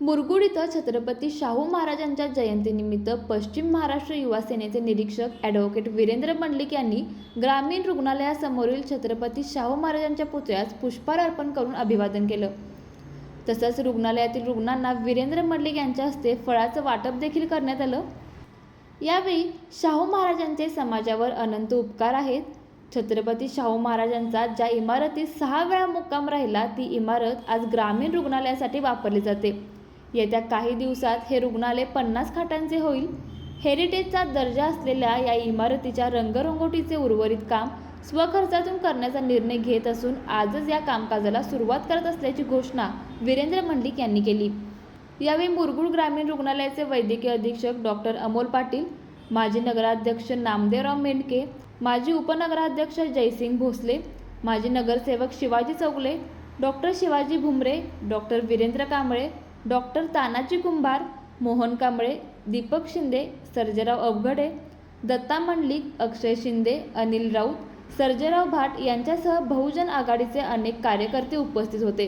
मुरगुड इथं छत्रपती शाहू महाराजांच्या जयंतीनिमित्त पश्चिम महाराष्ट्र युवा सेनेचे निरीक्षक ॲडव्होकेट वीरेंद्र मंडलिक यांनी ग्रामीण रुग्णालयासमोरील छत्रपती शाहू महाराजांच्या पुतळ्यास पुष्पहार अर्पण करून अभिवादन केलं. तसंच रुग्णालयातील रुग्णांना वीरेंद्र मंडलिक यांच्या हस्ते फळाचं वाटप देखील करण्यात आलं. यावेळी शाहू महाराजांचे समाजावर अनंत उपकार आहेत. छत्रपती शाहू महाराजांचा ज्या इमारतीत सहा वेळा मुक्काम राहिला ती इमारत आज ग्रामीण रुग्णालयासाठी वापरली जाते. येत्या काही दिवसात हे रुग्णालय पन्नास खाटांचे होईल. हेरिटेजचा दर्जा असलेल्या या इमारतीच्या रंगरंगोटीचे उर्वरित काम स्वखर्चातून करण्याचा निर्णय घेत असून आजच या कामकाजाला सुरुवात करत असल्याची घोषणा वीरेंद्र मंडलिक यांनी केली. यावेळी मुरगुड ग्रामीण रुग्णालयाचे वैद्यकीय अधीक्षक डॉक्टर अमोल पाटील माजी नगराध्यक्ष नामदेवराव मेंडके माजी उपनगराध्यक्ष जयसिंग भोसले माजी नगरसेवक Shivaji Chougale doctor Shivaji Bhumare doctor Virendra Kamble doctor Tanaji Kumbhar Mohan Kamble Deepak Shinde Sarjerao Avaghade Datta Mandlik Akshay Shinde Anil Raut Sarjerao Bhat यांच्यासह बहुजन आघाडीचे अनेक कार्यकर्ते उपस्थित होते.